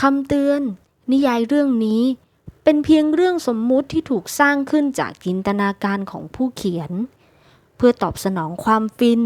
คำเตือน นิยายเรื่องนี้ เป็นเพียงเรื่องสมมุติที่ถูกสร้างขึ้นจากจินตนาการของผู้เขียน เพื่อตอบสนองความฟิน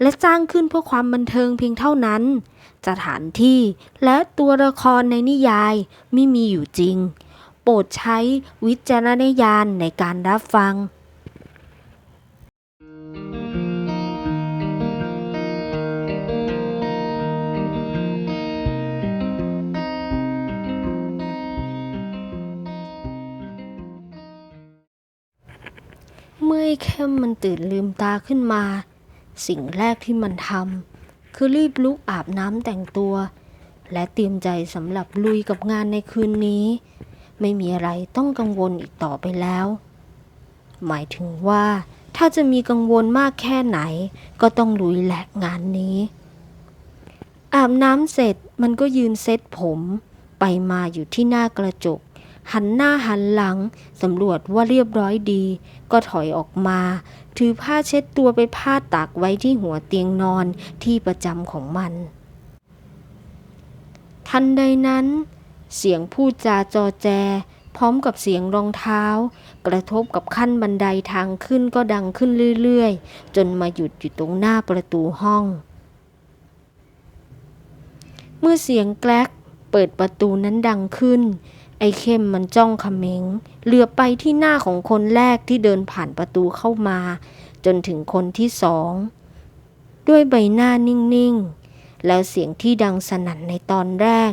และสร้างขึ้นเพื่อความบันเทิงเพียงเท่านั้น สถานที่และตัวละครในนิยายไม่มีอยู่จริง โปรดใช้วิจารณญาณในการรับฟัง เมื่เข้มมันตื่นลืมตาขึ้นมา สิ่งแรกที่มันทำคือรีบลุกอาบน้ำแต่งตัว และเตรียมใจสำหรับลุยกับงานในคืนนี้ ไม่มีอะไรต้องกังวลอีกต่อไปแล้ว หมายถึงว่าถ้าจะมีกังวลมากแค่ไหน ก็ต้องลุยแหละงานนี้ อาบน้ำเสร็จมันก็ยืนเซ็ตผม ไปมาอยู่ที่หน้ากระจก หันหน้าหันหลังสำรวจว่าเรียบร้อยดี ก็ถอยออกมา ถือผ้าเช็ดตัวไปพาดตากไว้ที่หัวเตียงนอนที่ประจำของมัน ทันใดนั้น เสียงพูดจาจอแจ พร้อมกับเสียงรองเท้า กระทบกับขั้นบันไดทางขึ้นก็ดังขึ้นเรื่อยๆ จนมาหยุดอยู่ตรงหน้าประตูห้อง เมื่อเสียงแกลกเปิดประตูนั้นดังขึ้น ไอ้เข้มมันจ้องเขม็งเหลือไปที่หน้าของคนแรกที่เดินผ่านประตูเข้ามา จนถึงคนที่สอง ด้วยใบหน้านิ่งๆ แล้วเสียงที่ดังสนั่นในตอนแรก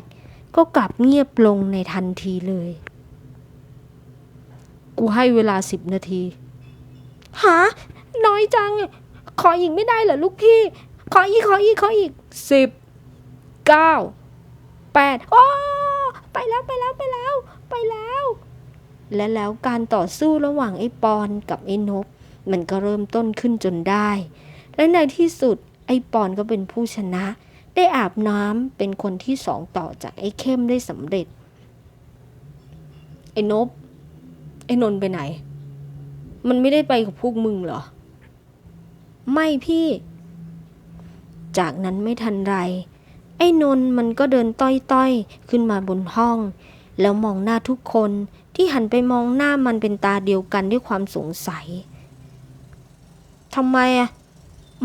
ก็กลับเงียบลงในทันทีเลย กูให้เวลาสิบนาที หา น้อยจัง ขออีกไม่ได้เหรอลูกพี่ ขออีก ขออีก ขออีกสิบเก้าแปดโอ้ แล้วไปแล้วไปแล้วไปแล้ว และแล้วการต่อสู้ระหว่างไอ้ปอนกับไอ้นบ มันก็เริ่มต้นขึ้นจนได้ และในที่สุดไอ้ปอนก็เป็นผู้ชนะ ได้อาบน้ำเป็นคนที่สองต่อจากไอ้เข้มได้สำเร็จ ไอ้นบ ไอ้นนท์ไปไหน มันไม่ได้ไปกับพวกมึงเหรอ ไม่พี่ จากนั้นไม่ทันไร ไอ้นนท์มันก็เดินต้อยๆ ขึ้นมาบนห้อง แล้วมองหน้าทุกคนที่หันไปมองหน้ามันเป็นตาเดียวกันด้วยความสงสัยทำไมอะ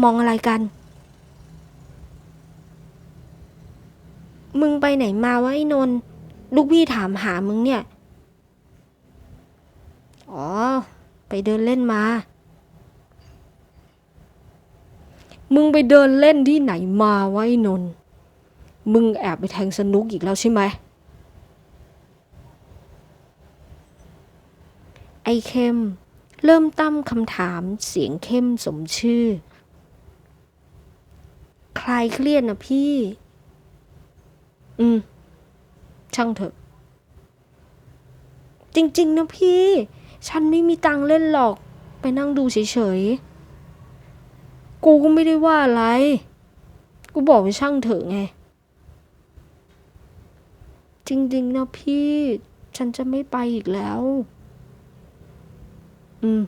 มองอะไรกัน มึงไปไหนมาวะไอ้นนท์ลูกพี่ถามหามึงเนี่ย อ๋อ ไปเดินเล่นมา มึงไปเดินเล่นที่ไหนมาวะไอ้นนท์ มึงแอบไปแทงสนุกอีกแล้วใช่ไหมไอเข้ม เริ่มตั้มคำถามเสียงเข้มสมชื่อ ใคลายเครียดนะพี่ อืม ช่างเถอะ จริง ๆ นะพี่ ฉันไม่มีตังเล่นหรอก ไปนั่งดูเฉย ๆ กูก็ไม่ได้ว่าอะไร กูบอกว่าช่างเถอะไง จริงๆนะพี่ ฉันจะไม่ไปอีกแล้ว อืม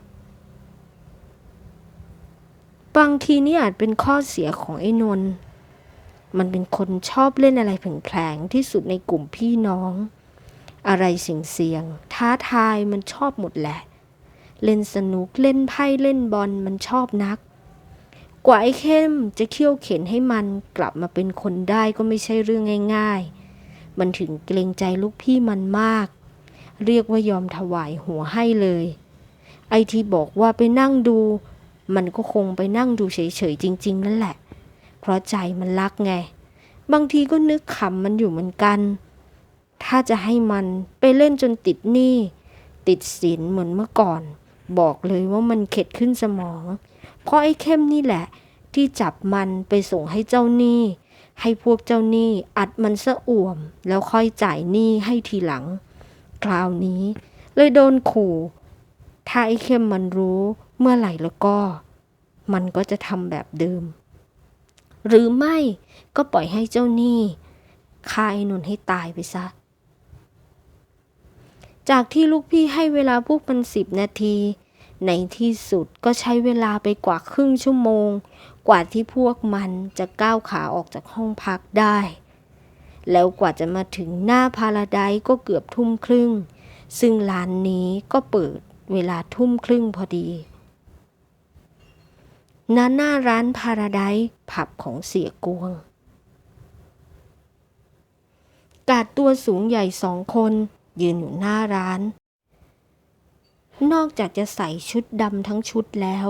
บางทีนี่อาจเป็นข้อเสียของไอ้นนท์มันเป็นคนชอบเล่นอะไรแผลงๆที่สุดในกลุ่มพี่น้อง อะไรเสี่ยงๆท้าทายมันชอบหมดแหละ เล่นสนุกเล่นไพ่เล่นบอลมันชอบนัก กว่าไอ้เข้มจะเคี่ยวเข็นให้มันกลับมาเป็นคนได้ก็ไม่ใช่เรื่องง่าย ๆ มันถึงเกรงใจลูกพี่มันมาก เรียกว่ายอมถวายหัวให้เลย ไอที่บอกว่าไปนั่งดู มันก็คงไปนั่งดูเฉยๆจริง ๆ นั่นแหละ เพราะใจมันรักไง บางทีก็นึกขำมันอยู่เหมือนกัน ถ้าจะให้มันไปเล่นจนติดหนี้ติดสินเหมือนเมื่อก่อน บอกเลยว่ามันเข็ดขึ้นสมอง เพราะไอ้เข้มนี่แหละ ที่จับมันไปส่งให้เจ้าหนี้ ให้พวกเจ้าหนี้อัดมันซะอ่วม แล้วค่อยจ่ายหนี้ให้ทีหลัง คราวนี้เลยโดนขู่ ถ้าไอ้เข้มมันรู้เมื่อไหร่แล้วก็ มันก็จะทำแบบเดิม หรือไม่ก็ปล่อยให้เจ้าหนี้ฆ่าไอ้นนให้ตายไปซะ จากที่ลูกพี่ให้เวลาพวกมันสิบนาที ในที่สุดก็ใช้เวลาไปกว่าครึ่งชั่วโมง กว่าที่พวกมันจะก้าวขาออกจากห้องพักได้ แล้วกว่าจะมาถึงหน้าพาราไดก็เกือบทุ่มครึ่ง ซึ่งร้านนี้ก็เปิดเวลาทุ่มครึ่งพอดีณหน้าร้านพาราไดผับของเสียกวง กาดตัวสูงใหญ่สองคน ยืนอยู่หน้าร้าน นอกจากจะใส่ชุดดำทั้งชุดแล้ว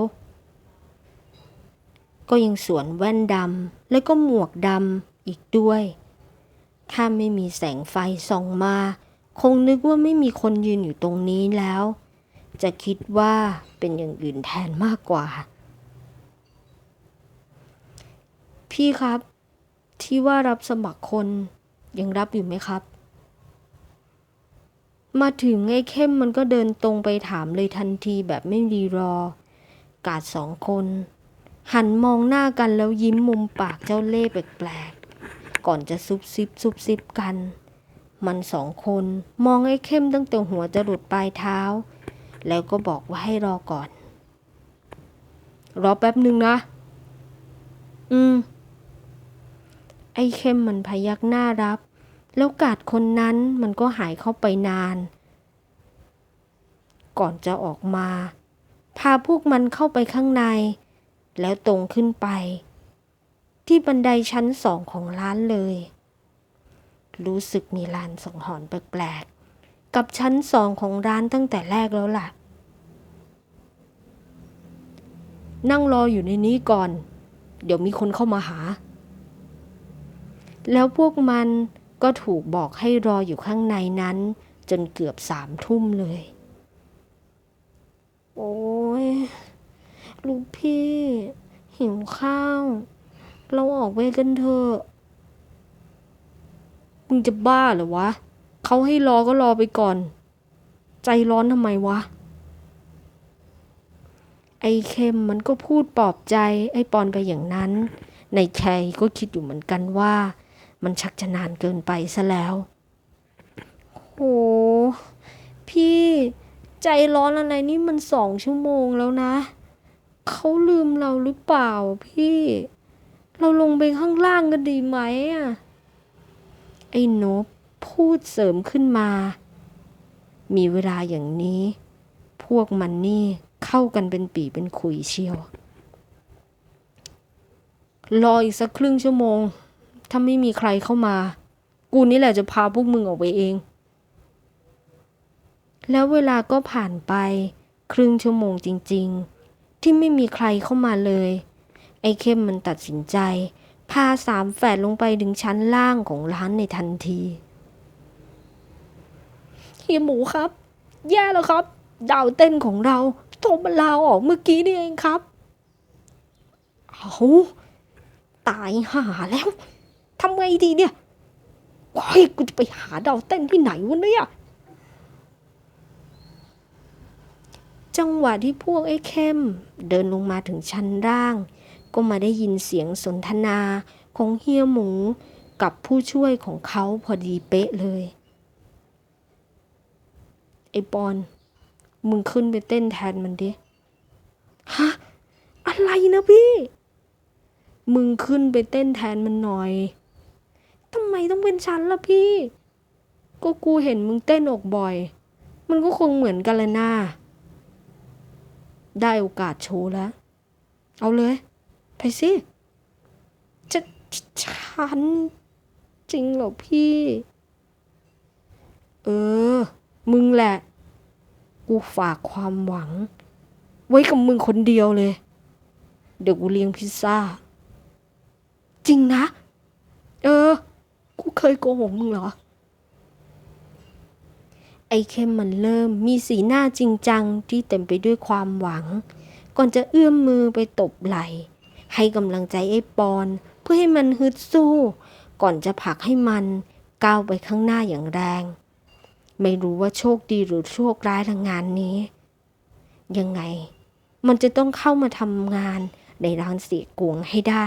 ก็ยังสวมแว่นดำและก็หมวกดำอีกด้วย ถ้าไม่มีแสงไฟส่องมา คงนึกว่าไม่มีคนยืนอยู่ตรงนี้แล้ว จะคิดว่าเป็นอย่างอื่นแทนมากกว่า พี่ครับ ที่ว่ารับสมัครคนยังรับอยู่ไหมครับ มาถึงไอ้เข้มมันก็เดินตรงไปถามเลยทันทีแบบไม่รีรอ กาดสองคน หันมองหน้ากันแล้วยิ้มมุมปากเจ้าเล่ห์แปลกๆ ก่อนจะซุบซิบซุบซิบกัน มันสองคนมองไอ้เข้มตั้งแต่หัวจะหลุดปลายเท้า แล้วก็บอกว่าให้รอก่อน รอแป๊บหนึ่งนะ อืม ไอ้เข้มมันพยักหน้ารับ แล้วกาดคนนั้นมันก็หายเข้าไปนาน ก่อนจะออกมา พาพวกมันเข้าไปข้างใน แล้วตรงขึ้นไป ที่บันไดชั้นสองของร้านเลย รู้สึกมีลานสังหรณ์แปลกๆ กับชั้นสองของร้านตั้งแต่แรกแล้วล่ะ นั่งรออยู่ในนี้ก่อน เดี๋ยวมีคนเข้ามาหาแล้วพวกมัน ก็ถูกบอกให้รออยู่ข้างในนั้น จนเกือบสามทุ่มเลย โอ้ยลูกพี่ หิวข้าว เราออกไปกันเถอะมึงจะบ้าเหรอวะ เขาให้รอก็รอไปก่อน ใจร้อนทำไมวะ ไอ้เข้มมันก็พูดปลอบใจไอ้ปอนไปอย่างนั้น ในใจก็คิดอยู่เหมือนกันว่า มันชักจะนานเกินไปซะแล้ว โห พี่ใจร้อนอะไรนี่มันสองชั่วโมงแล้วนะ เขาลืมเราหรือเปล่าพี่ เราลงไปข้างล่างกันดีไหมอะ ไอ้นบพูดเสริมขึ้นมา มีเวลาอย่างนี้ พวกมันนี่เข้ากันเป็นปีเป็นขุยเชียว รออีกสักครึ่งชั่วโมง ถ้าไม่มีใครเข้ามา กูนี่แหละจะพาพวกมึงออกไปเอง แล้วเวลาก็ผ่านไป ครึ่งชั่วโมงจริง ๆ ที่ไม่มีใครเข้ามาเลย ไอ้เข้มมันตัดสินใจ พาสามแฝดลงไปถึงชั้นล่างของร้านในทันทีเฮียหมูครับ แย่แล้วครับ ดาวเต้นของเราโทรมาลาออกเมื่อกี้นี่เองครับ เอาตายหาแล้ว ทำไงดีเนี่ยว้ยกูจะไปหาดาวเต้นที่ไหนวะเนี่ยจังหวะที่พวกไอ้เข้ม เดินลงมาถึงชั้นล่าง ก็มาได้ยินเสียงสนทนาของเฮียหมูกับผู้ช่วยของเขาพอดีเป๊ะเลยไอ้ปอน มึงขึ้นไปเต้นแทนมันดิ ฮะ อะไรนะพี่ มึงขึ้นไปเต้นแทนมันหน่อย ทำไมต้องเป็นฉันล่ะพี่ ก็กูเห็นมึงเต้นอกบ่อย มันก็คงเหมือนกันเลยนะได้โอกาสโชว์แล้ว เอาเลย ไปสิจะฉัน จริงเหรอพี่ เออ มึงแหละ กูฝากความหวัง ไว้กับมึงคนเดียวเลย เดี๋ยวกูเลี้ยงพิซซ่า จริงนะ เออ กูเคยโกหกมึงเหรอ ไอ้เข้มมันเริ่มมีสีหน้าจริงจังที่เต็มไปด้วยความหวัง ก่อนจะเอื้อมมือไปตบไหล่ให้กำลังใจไอ้ปอน เพื่อให้มันฮึดสู้ ก่อนจะผลักให้มันก้าวไปข้างหน้าอย่างแรง ไม่รู้ว่าโชคดีหรือโชคร้ายทางงานนี้ ยังไง มันจะต้องเข้ามาทำงานในร้านเสียกวงให้ได้